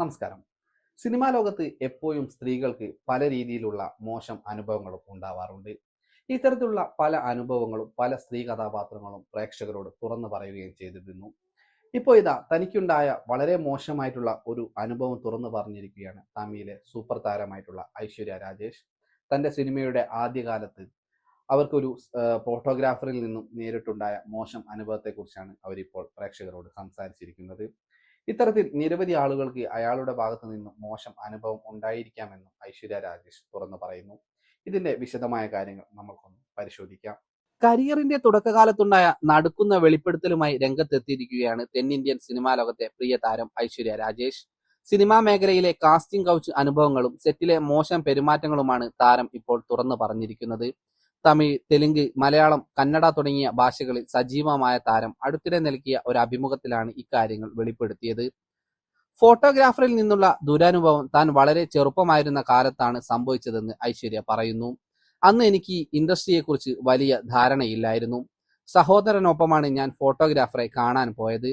നമസ്കാരം. സിനിമാ ലോകത്ത് എപ്പോഴും സ്ത്രീകൾക്ക് പല രീതിയിലുള്ള മോശം അനുഭവങ്ങളും ഉണ്ടാവാറുണ്ട്. ഇത്തരത്തിലുള്ള പല അനുഭവങ്ങളും പല സ്ത്രീ കഥാപാത്രങ്ങളും പ്രേക്ഷകരോട് തുറന്നു പറയുകയും ചെയ്തിരുന്നു. ഇപ്പോൾ ഇതാ തനിക്കുണ്ടായ വളരെ മോശമായിട്ടുള്ള ഒരു അനുഭവം തുറന്നു പറഞ്ഞിരിക്കുകയാണ് തമിഴിലെ സൂപ്പർ താരമായിട്ടുള്ള ഐശ്വര്യ രാജേഷ്. തന്റെ സിനിമയുടെ ആദ്യകാലത്ത് അവർക്കൊരു ഫോട്ടോഗ്രാഫറിൽ നിന്നും നേരിട്ടുണ്ടായ മോശം അനുഭവത്തെക്കുറിച്ചാണ് അവരിപ്പോൾ പ്രേക്ഷകരോട് സംസാരിച്ചിരിക്കുന്നത്. ഇത്തരത്തിൽ നിരവധി ആളുകൾക്ക് അയാളുടെ ഭാഗത്തു നിന്നും മോശം അനുഭവം ഉണ്ടായിരിക്കാമെന്നും ഐശ്വര്യ രാജേഷ് തുറന്നു പറയുന്നു. ഇതിന്റെ വിശദമായ കാര്യങ്ങൾ നമുക്കൊന്ന് പരിശോധിക്കാം. കരിയറിന്റെ തുടക്കകാലത്തുണ്ടായ നടുക്കുന്ന വെളിപ്പെടുത്തലുമായി രംഗത്തെത്തിയിരിക്കുകയാണ് തെന്നിന്ത്യൻ സിനിമാ ലോകത്തെ പ്രിയ താരം ഐശ്വര്യ രാജേഷ്. സിനിമാ മേഖലയിലെ കാസ്റ്റിംഗ് കൗച്ച് അനുഭവങ്ങളും സെറ്റിലെ മോശം പെരുമാറ്റങ്ങളുമാണ് താരം ഇപ്പോൾ തുറന്നു പറഞ്ഞിരിക്കുന്നത്. തമിഴ് തെലുങ്ക് മലയാളം കന്നഡ തുടങ്ങിയ ഭാഷകളിൽ സജീവമായ താരം അടുത്തിടെ നൽകിയ ഒരു അഭിമുഖത്തിലാണ് ഇക്കാര്യങ്ങൾ വെളിപ്പെടുത്തിയത്. ഫോട്ടോഗ്രാഫറിൽ നിന്നുള്ള ദുരനുഭവം താൻ വളരെ ചെറുപ്പമായിരുന്ന കാലത്താണ് സംഭവിച്ചതെന്ന് ഐശ്വര്യ പറയുന്നു. അന്ന് എനിക്ക് ഇൻഡസ്ട്രിയെക്കുറിച്ച് വലിയ ധാരണയില്ലായിരുന്നു. സഹോദരനൊപ്പമാണ് ഞാൻ ഫോട്ടോഗ്രാഫറെ കാണാൻ പോയത്.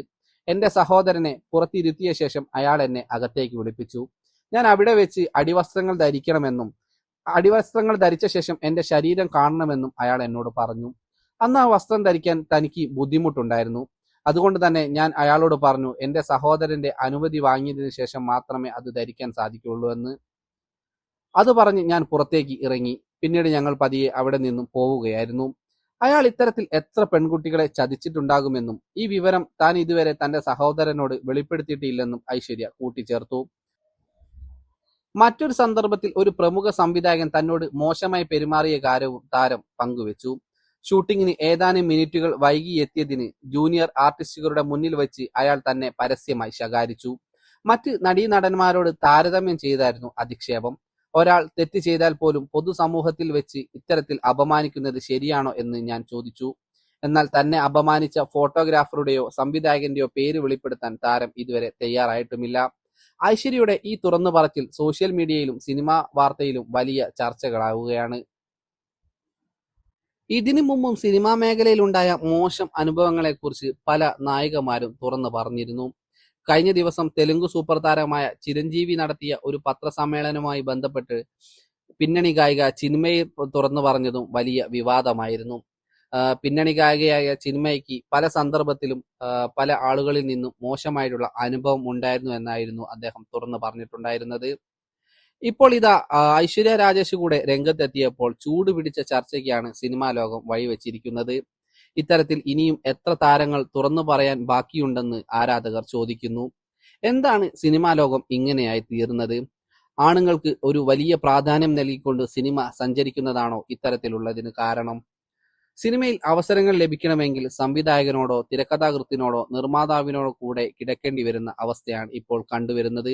എന്റെ സഹോദരനെ പുറത്തിരുത്തിയ ശേഷം അയാൾ എന്നെ അകത്തേക്ക് വിളിപ്പിച്ചു. ഞാൻ അവിടെ വെച്ച് അടിവസ്ത്രങ്ങൾ ധരിക്കണമെന്നും അടിവസ്ത്രങ്ങൾ ധരിച്ച ശേഷം എന്റെ ശരീരം കാണണമെന്നും അയാൾ എന്നോട് പറഞ്ഞു. അന്ന് ആ വസ്ത്രം ധരിക്കാൻ തനിക്ക് ബുദ്ധിമുട്ടുണ്ടായിരുന്നു. അതുകൊണ്ട് തന്നെ ഞാൻ അയാളോട് പറഞ്ഞു എന്റെ സഹോദരന്റെ അനുമതി വാങ്ങിയതിനു ശേഷം മാത്രമേ അത് ധരിക്കാൻ സാധിക്കുള്ളൂ എന്ന്. അത് പറഞ്ഞ് ഞാൻ പുറത്തേക്ക് ഇറങ്ങി. പിന്നീട് ഞങ്ങൾ പതിയെ അവിടെ നിന്നും പോവുകയായിരുന്നു. അയാൾ ഇത്തരത്തിൽ എത്ര പെൺകുട്ടികളെ ചതിച്ചിട്ടുണ്ടാകുമെന്നും ഈ വിവരം താൻ ഇതുവരെ തന്റെ സഹോദരനോട് വെളിപ്പെടുത്തിയിട്ടില്ലെന്നും ഐശ്വര്യ കൂട്ടിച്ചേർത്തു. മറ്റൊരു സന്ദർഭത്തിൽ ഒരു പ്രമുഖ സംവിധായകൻ തന്നോട് മോശമായി പെരുമാറിയ കാര്യവും താരം പങ്കുവച്ചു. ഷൂട്ടിങ്ങിന് ഏതാനും മിനിറ്റുകൾ വൈകി എത്തിയതിന് ജൂനിയർ ആർട്ടിസ്റ്റുകളുടെ മുന്നിൽ വെച്ച് അയാൾ തന്നെ പരസ്യമായി ശകാരിച്ചു. മറ്റ് നടീനടന്മാരോട് താരതമ്യം ചെയ്തായിരുന്നു അധിക്ഷേപം. ഒരാൾ തെറ്റ് ചെയ്താൽ പോലും പൊതുസമൂഹത്തിൽ വെച്ച് ഇത്തരത്തിൽ അപമാനിക്കുന്നത് ശരിയാണോ എന്ന് ഞാൻ ചോദിച്ചു. എന്നാൽ തന്നെ അപമാനിച്ച ഫോട്ടോഗ്രാഫറുടെയോ സംവിധായകന്റെയോ പേര് വെളിപ്പെടുത്താൻ താരം ഇതുവരെ തയ്യാറായിട്ടുമില്ല. ഐശ്വര്യയുടെ ഈ തുറന്നു പറച്ചിൽ സോഷ്യൽ മീഡിയയിലും സിനിമാ വാർത്തയിലും വലിയ ചർച്ചകളാവുകയാണ്. ഇതിനു മുമ്പും സിനിമാ മേഖലയിലുണ്ടായ മോശം അനുഭവങ്ങളെക്കുറിച്ച് പല നായികമാരും തുറന്നു പറഞ്ഞിരുന്നു. കഴിഞ്ഞ ദിവസം തെലുങ്ക് സൂപ്പർ താരമായ ചിരഞ്ജീവി നടത്തിയ ഒരു പത്രസമ്മേളനവുമായി ബന്ധപ്പെട്ട് പിന്നണി ഗായിക ചിന്മയെ തുറന്നു പറഞ്ഞതും വലിയ വിവാദമായിരുന്നു. പിന്നണി ഗായികയായ ചിന്മയ്ക്ക് പല സന്ദർഭത്തിലും പല ആളുകളിൽ നിന്നും മോശമായിട്ടുള്ള അനുഭവം ഉണ്ടായിരുന്നു എന്നായിരുന്നു അദ്ദേഹം തുറന്നു പറഞ്ഞിട്ടുണ്ടായിരുന്നത്. ഇപ്പോൾ ഇതാ ഐശ്വര്യ രാജേഷ് കൂടെ രംഗത്തെത്തിയപ്പോൾ ചൂട് പിടിച്ച ചർച്ചയ്ക്കാണ് സിനിമാ ലോകം വഴിവെച്ചിരിക്കുന്നത്. ഇത്തരത്തിൽ ഇനിയും എത്ര താരങ്ങൾ തുറന്നു പറയാൻ ബാക്കിയുണ്ടെന്ന് ആരാധകർ ചോദിക്കുന്നു. എന്താണ് സിനിമാ ലോകം ഇങ്ങനെയായി തീർന്നത്? ആണുങ്ങൾക്ക് ഒരു വലിയ പ്രാധാന്യം നൽകിക്കൊണ്ട് സിനിമ സഞ്ചരിക്കുന്നതാണോ ഇത്തരത്തിലുള്ളതിന് കാരണം? സിനിമയിൽ അവസരങ്ങൾ ലഭിക്കണമെങ്കിൽ സംവിധായകനോടോ തിരക്കഥാകൃത്തിനോടോ നിർമ്മാതാവിനോടോ കൂടെ കിടക്കേണ്ടി വരുന്ന അവസ്ഥയാണ് ഇപ്പോൾ കണ്ടുവരുന്നത്.